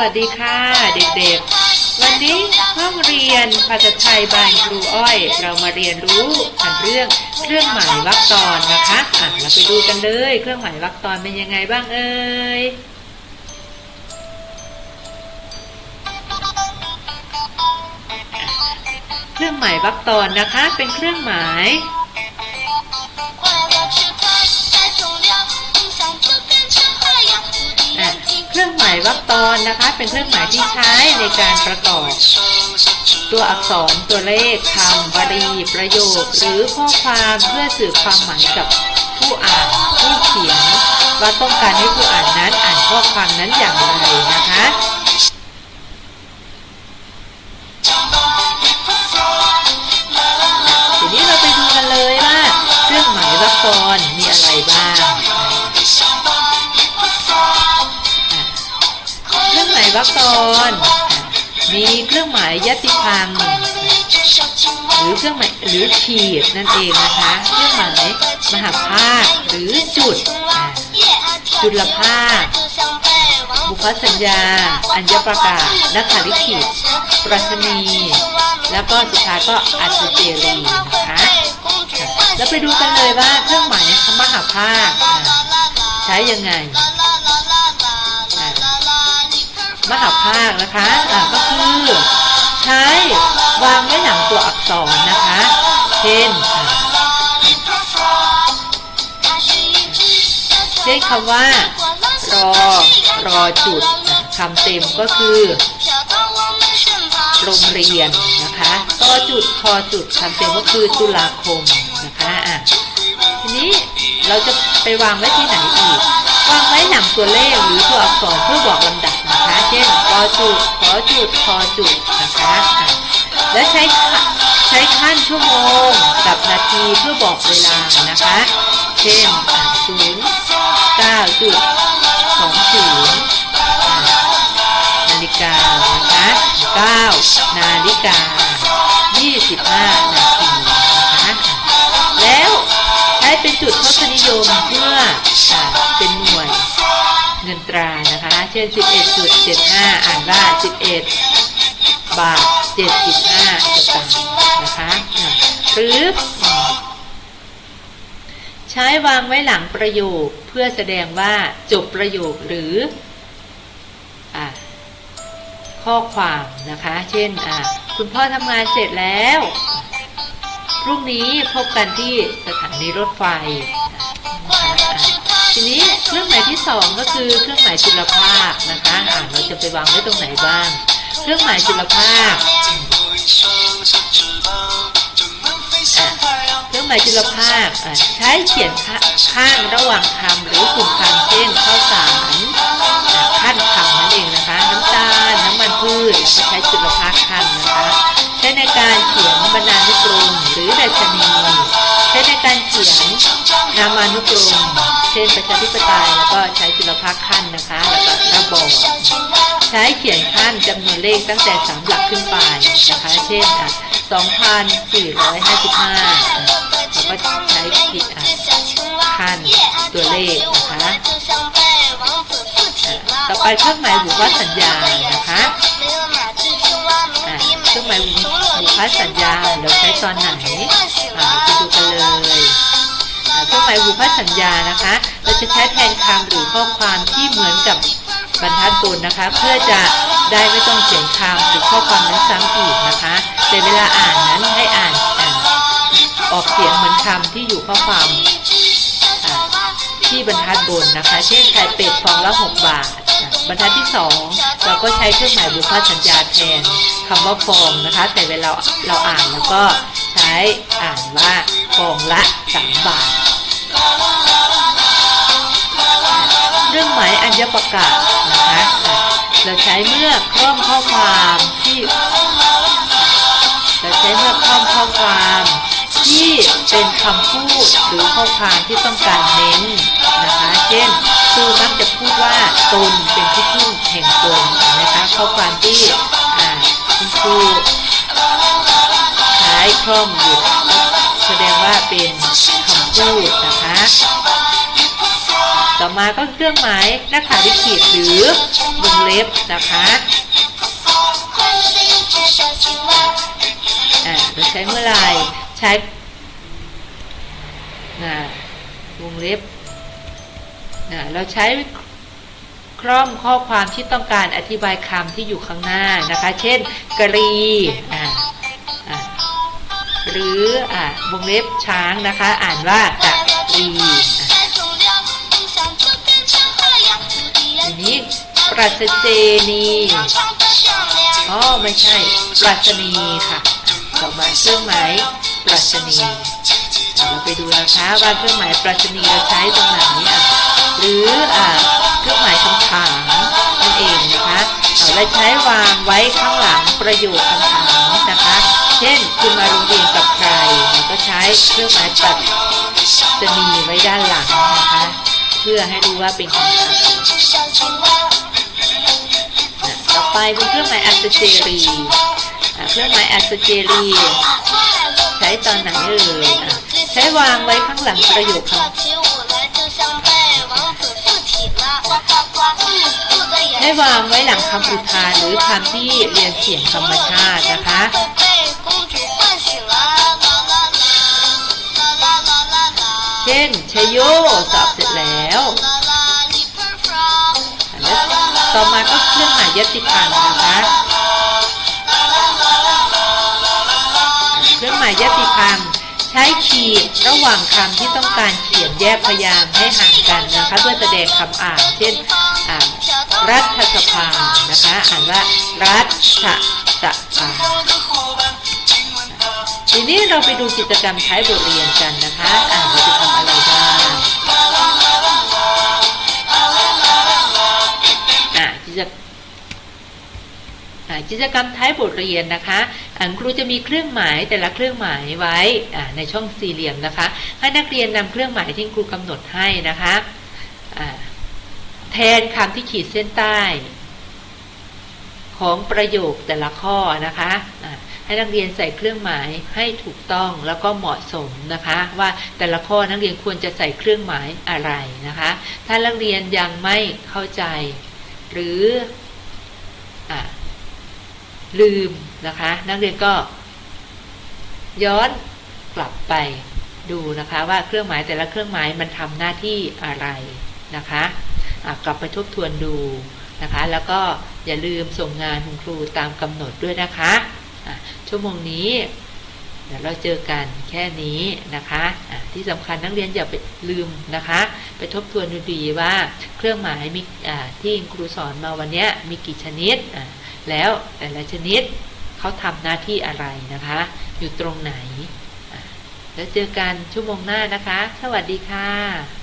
วัสดีค่ะเด็กๆ วันนี้ห้องเรียนภาษาไทยบายครูอ้อย เรามาเรียนรู้กันเรื่องเครื่องหมายวรรคตอนนะคะอะเราไปดูกันเลย เครื่องหมายวรรคตอนเป็นยังไงบ้างเอ่ยเครื่องหมายวรรคตอนนะคะ เป็นเครื่องหมาย ยวรรคตอนนะคะ เป็นเครื่องหมายที่ใช้ในการประกอบ ตัวอักษรตัวเลขคำวลีประโยค หรือข้อความเพื่อสื่อความหมายกับผู้อ่านผู้เขียนว่าต้องการให้ผู้อ่านนั้นอ่านข้อความนั้นอย่างไรนะคะทีนี้เราไปดูกันเลยว่าเครื่องหมายวรรคตอนมีอะไรบ้าง วรรคตอน มีเครื่องหมายยติพังหรือเครื่องหมายหรือขีดนั่นเองนะคะ เครื่องหมายมหาภาคหรือจุด จุลภาคบุพสัญญา อัญญประกาศนักขลิขิตปรัชนี แล้วก็สุดท้ายก็อัจเจรีนะคะแล้วไปดูกันเลยว่าเครื่องหมายมหาภาคใช้ยังไง มหาภาคนะคะอ่าก็คือใช้วางไว้หลังตัวอักษรนะคะ เช่นอ่าเช่นคำว่ารอรอจุดคำเต็มก็คือโรงเรียนนะคะต่อจุดคอจุดคำเต็มก็คือตุลาคมนะคะอะทีนี้เราจะไปวางไว้ที่ไหนอีก วางไว้หลังตัวเลขหรือตัวอักษรเพื่อบอกลำดับน เช่นกอจุดขอจุดคอจุดนะคะและใช้ใช้ขั้นชั่วโมงกับนาทีเพื่อบอกเวลานะคะ เช่นศูนย์เก้าจุดสองศูนย์นาฬิกานะคะเก้านาฬิกายี่สิบห้านาทีนะคะแล้วใช้เป็นจุดทศนิยมเพื่อเป็นหน่วย งินตรานะคะ เช่น 11.75 อ่านว่า 11 บาท 75สตางค์นะคะหรือใช้วางไว้หลังประโยคเพื่อแสดงว่าจบประโยคหรืออข้อความนะคะ เช่นคุณพ่อทำงานเสร็จแล้วพรุ่งนี้พบกันที่สถานีรถไฟ ทีนี้ เครื่องหมายที่สองก็คือเครื่องหมายจุลภาคนะคะอะเราจะไปวางไว้ตรงไหนบ้าง เครื่องหมายจุลภาคเครื่องหมายจุลภาคอะใช้เขียนข้างระหว่างคำหรือกลุ่มคำเช่นข้าวสารขั้นคำนั่นเองนะคะ น้ำตาลน้ำมันพืชใช้จุลภาคขั้นนะคะใช้ในการเขียนบรรณานุกรมหรือดัชนีใช้ในการเขียนนามานุกรม เช่นประชาธิปไตยแล้วก็ใช้จุลภาคขั้นนะคะ แล้วก็ระบอบใช้เขียนขั้นจำนวนเลขตั้งแต่สามหลักขึ้นไปนะคะ เช่นอะ2,455อะแล้วก็ใช้ขีดอะขั้นตัวเลขนะคะอะต่อไปเครื่องหมายบุพสัญญานะคะอะเครื่องหมายบุพสัญญาเราใช้ตอนไหนอะไปดูกันเลย เครื่องหมายบุพสัญญานะคะเราจะใช้แทนคำหรือข้อความที่เหมือนกับบรรทัดบนนะคะ เพื่อจะได้ไม่ต้องเขียนคำหรือข้อความนั้นซ้ำอีกนะคะแต่เวลาอ่านนั้นให้อ่านอ่านออกเสียงเหมือนคำที่อยู่ข้อความที่บรรทัดบนนะคะ เช่นไข่เป็ดฟองละหกบาท บรรทัดที่สองเราก็ใช้เครื่องหมายบุพสัญญาแทนคำว่าฟองนะคะ แต่เวลาเราอ่านแล้วก็ใช้อ่านว่าฟองละสามบาท เครื่องหมายอัญญประกาศนะคะอะเราใช้เมื่อคล่อมข้อความที่ เราใช้เมื่อคล่อมข้อความที่เป็นคำพูดหรือข้อความที่ต้องการเน้นนะคะ เช่นครูมักจะพูดว่าตนเป็นที่พึ่งแห่งตนนะคะข้อความที่คุณครูใช้คล่อมอยู่แสดงว่าเป็น พูดนะคะ ต่อมาก็เครื่องหมายน้าขาวิขีดหรือวงเล็บนะคะอ่าเราใช้เมื่อไรใช้นะวงเล็บนะเราใช้คร่อมข้อความที่ต้องการอธิบายคำที่อยู่ข้างหน้านะคะ เช่นกรีอ่า หรืออะวงเล็บช้างนะคะ อ่านว่ากะลีทีนี้ปรัชเจนีอ๋อไม่ใช่ ปรัชนีค่ะต่อมาเครื่องหมายปรัชนีเราไปดูนะคะว่าเครื่องหมายปรัชนีเราใช้ตรงไหนอะหรืออะเครื่องหมายคำถามนั่นเองนะคะเราใช้วางไว้ข้างหลังประโยคคำถาม นะคะ เช่นคุณมาโรงเรียนกับใครก็ใช้เครื่องหมายตัดจะมีไว้ด้านหลังนะคะ เพื่อให้รู้ว่าเป็นของใครต่อไปเป็นเครื่องหมายอัศเจรีเครื่องหมายอัศเจรีใช้ตอนไหนเอ่ยใช้วางไว้ข้างหลังประโยคคำ ให้วางไว้หลังคำอุทานหรือคำที่เรียนเสียงธรรมชาตินะคะเช่นชโยสอบเสร็จแล้วต่อมาก็เครื่องหมายยติพันธ์นะคะเครื่องหมายยติพันธ์ ใช้ขีดระหว่างคำที่ต้องการเขียนแยกพยางค์ให้ห่างกันนะคะเพื่อแสดงคำอ่าน เช่นอ่านรัฐสภานะคะ อ่านว่ารัฐสภาทีนี้เราไปดูกิจกรรมท้ายบทเรียนกันนะคะอ่าเราจะทำอะไรบ้างอ่ากิจกิจกรรมท้ายบทเรียนนะคะ อ่าครูจะมีเครื่องหมายแต่ละเครื่องหมายไว้ในช่องสี่เหลี่ยมนะคะ ให้นักเรียนนำเครื่องหมายที่ครูกำหนดให้นะคะแทนคำที่ขีดเส้นใต้ ของประโยคแต่ละข้อนะคะให้นักเรียนใส่เครื่องหมายให้ถูกต้องแล้วก็เหมาะสมนะคะ ว่าแต่ละข้อนักเรียนควรจะใส่เครื่องหมายอะไรนะคะ ถ้านักเรียนยังไม่เข้าใจ หรือ ลืมนะคะ นักเรียนก็ ย้อนกลับไปดูนะคะว่าเครื่องหมายแต่ละเครื่องหมายมันทำหน้าที่อะไรนะคะะกลับไปทบทวนดูนะคะ แล้วก็อย่าลืมส่งงานคุณครูตามกำหนดด้วยนะคะะชั่วโมงนี้เดี๋ยวเราเจอกันแค่นี้นะคะะที่สำคัญนักเรียนอย่าไปลืมนะคะ ไปทบทวนดูดีว่าเครื่องหมายมีที่ครูสอนมาวันนี้มีกี่ชนิดอ แล้วแต่ละชนิดเขาทำหน้าที่อะไรนะคะ อยู่ตรงไหน แล้วเจอกันชั่วโมงหน้านะคะ สวัสดีค่ะ